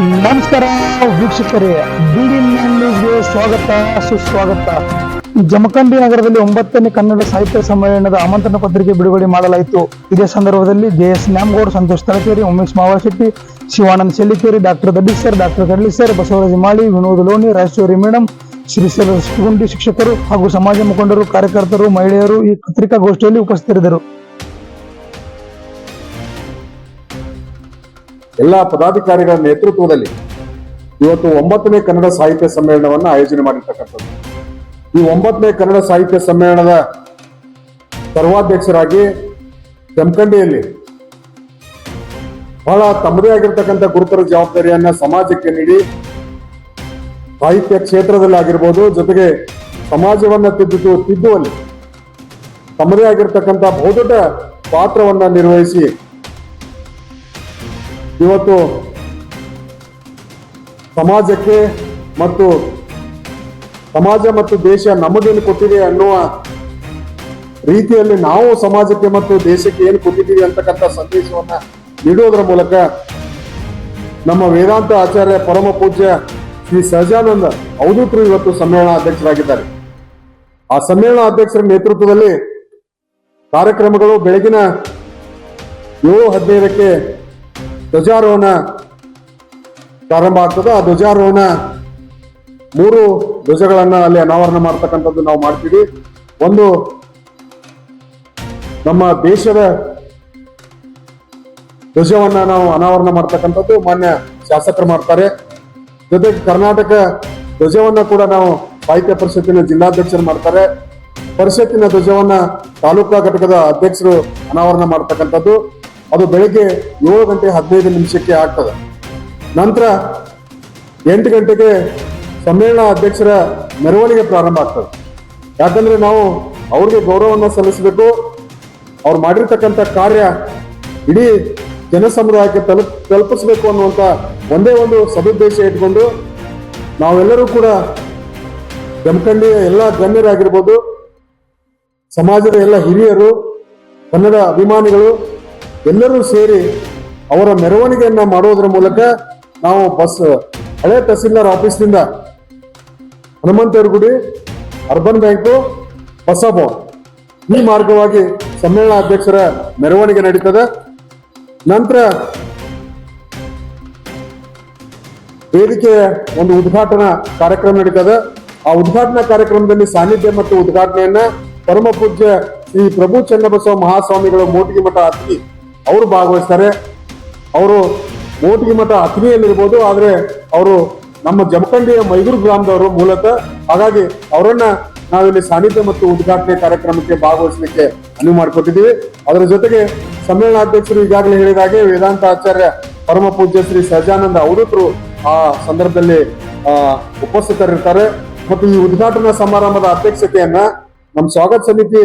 ನಮಸ್ಕಾರ ವೀಕ್ಷಕರೇ ನ್ಯೂಸ್ಗೆ ಸ್ವಾಗತ, ಸುಸ್ವಾಗತ. ಜಮಖಂಡಿ ನಗರದಲ್ಲಿ ಒಂಬತ್ತನೇ ಕನ್ನಡ ಸಾಹಿತ್ಯ ಸಮ್ಮೇಳನದ ಆಮಂತ್ರಣ ಪತ್ರಿಕೆ ಬಿಡುಗಡೆ ಮಾಡಲಾಯಿತು. ಇದೇ ಸಂದರ್ಭದಲ್ಲಿ J S Nyamagoud, Santosh Talakeri, Umesh Mavashetti Shivanand Shellikeri, doctor Daddi sir, doctor Kadli sir, Basavaraja Mali, Vinod Loni, Rajeshwari madam Shri sir Gundi ಶಿಕ್ಷಕರು ಹಾಗೂ ಸಮಾಜ ಮುಖಂಡರು, ಕಾರ್ಯಕರ್ತರು, ಮಹಿಳೆಯರು ಈ ಪತ್ರಿಕಾಗೋಷ್ಠಿಯಲ್ಲಿ ಉಪಸ್ಥಿತರಿದ್ದರು. ಎಲ್ಲ ಪದಾಧಿಕಾರಿಗಳ ನೇತೃತ್ವದಲ್ಲಿ ಇವತ್ತು ಒಂಬತ್ತನೇ ಕನ್ನಡ ಸಾಹಿತ್ಯ ಸಮ್ಮೇಳನವನ್ನು ಆಯೋಜನೆ ಮಾಡಿರ್ತಕ್ಕಂಥದ್ದು. ಈ ಒಂಬತ್ತನೇ ಕನ್ನಡ ಸಾಹಿತ್ಯ ಸಮ್ಮೇಳನದ ಸರ್ವಾಧ್ಯಕ್ಷರಾಗಿ ಜಮಖಂಡಿಯಲ್ಲಿ ಬಹಳ ತಮ್ಮದೇ ಆಗಿರ್ತಕ್ಕಂಥ ಗುರುತರ ಜವಾಬ್ದಾರಿಯನ್ನ ಸಮಾಜಕ್ಕೆ ನೀಡಿ ಸಾಹಿತ್ಯ ಕ್ಷೇತ್ರದಲ್ಲಿ ಆಗಿರ್ಬೋದು, ಜೊತೆಗೆ ಸಮಾಜವನ್ನ ತಿದ್ದು ತಿದ್ದುವಲ್ಲಿ ತಮ್ಮದೇ ಆಗಿರ್ತಕ್ಕಂಥ ಬಹುದೊಡ್ಡ ಪಾತ್ರವನ್ನ ನಿರ್ವಹಿಸಿ ಇವತ್ತು ಸಮಾಜಕ್ಕೆ ಮತ್ತು ಸಮಾಜ ಮತ್ತು ದೇಶ ನಮಗೇನು ಕೊಟ್ಟಿದೆ ಅನ್ನುವ ರೀತಿಯಲ್ಲಿ ನಾವು ಸಮಾಜಕ್ಕೆ ಮತ್ತು ದೇಶಕ್ಕೆ ಏನು ಕೊಟ್ಟಿದ್ದೀವಿ ಅಂತಕ್ಕಂಥ ಸಂದೇಶವನ್ನ ನೀಡುವುದರ ಮೂಲಕ ನಮ್ಮ ವೇದಾಂತ ಆಚಾರ್ಯ ಪರಮ ಪೂಜ್ಯ ಶ್ರೀ ಸಹಜಾನಂದ ಅವಧೂತರು ಇವತ್ತು ಸಮ್ಮೇಳನ ಅಧ್ಯಕ್ಷರಾಗಿದ್ದಾರೆ. ಆ ಸಮ್ಮೇಳನ ಅಧ್ಯಕ್ಷರ ನೇತೃತ್ವದಲ್ಲಿ ಕಾರ್ಯಕ್ರಮಗಳು ಬೆಳಗಿನ ಏಳು ಹದಿನೈದಕ್ಕೆ ಧ್ವಜಾರೋಹಣ ಪ್ರಾರಂಭ ಆಗ್ತದೆ, ಆ ಧ್ವಜಾರೋಹಣ ಮೂರು ಧ್ವಜಗಳನ್ನ ಅಲ್ಲಿ ಅನಾವರಣ ಮಾಡ್ತಕ್ಕಂಥದ್ದು ನಾವು ಮಾಡ್ತೀವಿ. ಒಂದು ನಮ್ಮ ದೇಶದ ಧ್ವಜವನ್ನ ನಾವು ಅನಾವರಣ ಮಾಡ್ತಕ್ಕಂಥದ್ದು ಮಾನ್ಯ ಶಾಸಕರು ಮಾಡ್ತಾರೆ. ಜೊತೆಗೆ ಕರ್ನಾಟಕ ಧ್ವಜವನ್ನ ಕೂಡ ನಾವು ಸಾಹಿತ್ಯ ಪರಿಷತ್ತಿನ ಜಿಲ್ಲಾಧ್ಯಕ್ಷರು ಮಾಡ್ತಾರೆ. ಪರಿಷತ್ತಿನ ಧ್ವಜವನ್ನ ತಾಲೂಕಾ ಘಟಕದ ಅಧ್ಯಕ್ಷರು ಅನಾವರಣ ಮಾಡ್ತಕ್ಕಂಥದ್ದು. ಅದು ಬೆಳಗ್ಗೆ ಏಳು ಗಂಟೆ ಹದಿನೈದು ನಿಮಿಷಕ್ಕೆ ಆಗ್ತದೆ. ನಂತರ ಎಂಟು ಗಂಟೆಗೆ ಸಮ್ಮೇಳನ ಅಧ್ಯಕ್ಷರ ಮೆರವಣಿಗೆ ಪ್ರಾರಂಭ ಆಗ್ತದೆ. ಯಾಕಂದ್ರೆ ನಾವು ಅವ್ರಿಗೆ ಗೌರವವನ್ನು ಸಲ್ಲಿಸಬೇಕು. ಅವ್ರು ಮಾಡಿರ್ತಕ್ಕಂಥ ಕಾರ್ಯ ಇಡೀ ಜನಸಮುದಾಯಕ್ಕೆ ತಲುಪ್, ತಲುಪಿಸಬೇಕು ಅನ್ನುವಂಥ ಒಂದೇ ಒಂದು ಸದುದ್ದೇಶ ಇಟ್ಕೊಂಡು ನಾವೆಲ್ಲರೂ ಕೂಡ ಜಮಖಂಡಿಯ ಎಲ್ಲ ಗಣ್ಯರಾಗಿರ್ಬೋದು, ಸಮಾಜದ ಎಲ್ಲ ಹಿರಿಯರು, ಕನ್ನಡ ಅಭಿಮಾನಿಗಳು ಎಲ್ಲರೂ ಸೇರಿ ಅವರ ಮೆರವಣಿಗೆಯನ್ನು ಮಾಡೋದ್ರ ಮೂಲಕ ನಾವು ಬಸ್, ಹಳೆ ತಹಸೀಲ್ದಾರ್ ಆಫೀಸ್ನಿಂದ ಹನುಮಂತರ ಗುಡಿ ಅರ್ಬನ್ ಬ್ಯಾಂಕು ಹೊಸ ಈ ಮಾರ್ಗವಾಗಿ ಸಮ್ಮೇಳನ ಅಧ್ಯಕ್ಷರ ಮೆರವಣಿಗೆ ನಡೀತದೆ. ನಂತರ ವೇದಿಕೆಯ ಒಂದು ಉದ್ಘಾಟನಾ ಕಾರ್ಯಕ್ರಮ ನಡೀತದೆ. ಆ ಉದ್ಘಾಟನಾ ಕಾರ್ಯಕ್ರಮದಲ್ಲಿ ಸಾನ್ನಿಧ್ಯ ಮತ್ತು ಉದ್ಘಾಟನೆಯನ್ನ ಪರಮ ಪೂಜ್ಯ ಶ್ರೀ ಪ್ರಭು ಚನ್ನಬಸವ ಮಹಾಸ್ವಾಮಿಗಳ ಮೋಟಿಗೆ ಮಠ ಅತಿಥಿ ಅವರು ಭಾಗವಹಿಸ್ತಾರೆ. ಅವರು ಮೋಟಿಗೆ ಮಠ ಅತ್ಮಿಯಲ್ಲಿರ್ಬೋದು ಆದರೆ ಅವರು ನಮ್ಮ ಜಮಖಂಡಿಯ ಮೈದೂರು ಗ್ರಾಮದವರು ಮೂಲತಃ ಹಾಗಾಗಿ ಅವರನ್ನ ನಾವಿಲ್ಲಿ ಸಾನ್ನಿಧ್ಯ ಮತ್ತು ಉದ್ಘಾಟನೆ ಕಾರ್ಯಕ್ರಮಕ್ಕೆ ಭಾಗವಹಿಸಲಿಕ್ಕೆ ಅನುವು ಮಾಡಿಕೊಟ್ಟಿದ್ದೀವಿ. ಅದರ ಜೊತೆಗೆ ಸಮ್ಮೇಳನಾಧ್ಯಕ್ಷರು ಈಗಾಗಲೇ ಹೇಳಿದ ಹಾಗೆ ವೇದಾಂತ ಆಚಾರ್ಯ ಪರಮ ಪೂಜ್ಯ ಶ್ರೀ ಸಹಜಾನಂದ ಅವಧೂತರು ಆ ಸಂದರ್ಭದಲ್ಲಿ ಉಪಸ್ಥಿತರಿರ್ತಾರೆ. ಮತ್ತು ಈ ಉದ್ಘಾಟನಾ ಸಮಾರಂಭದ ಅಧ್ಯಕ್ಷತೆಯನ್ನ ನಮ್ಮ ಸ್ವಾಗತ ಸಮಿತಿ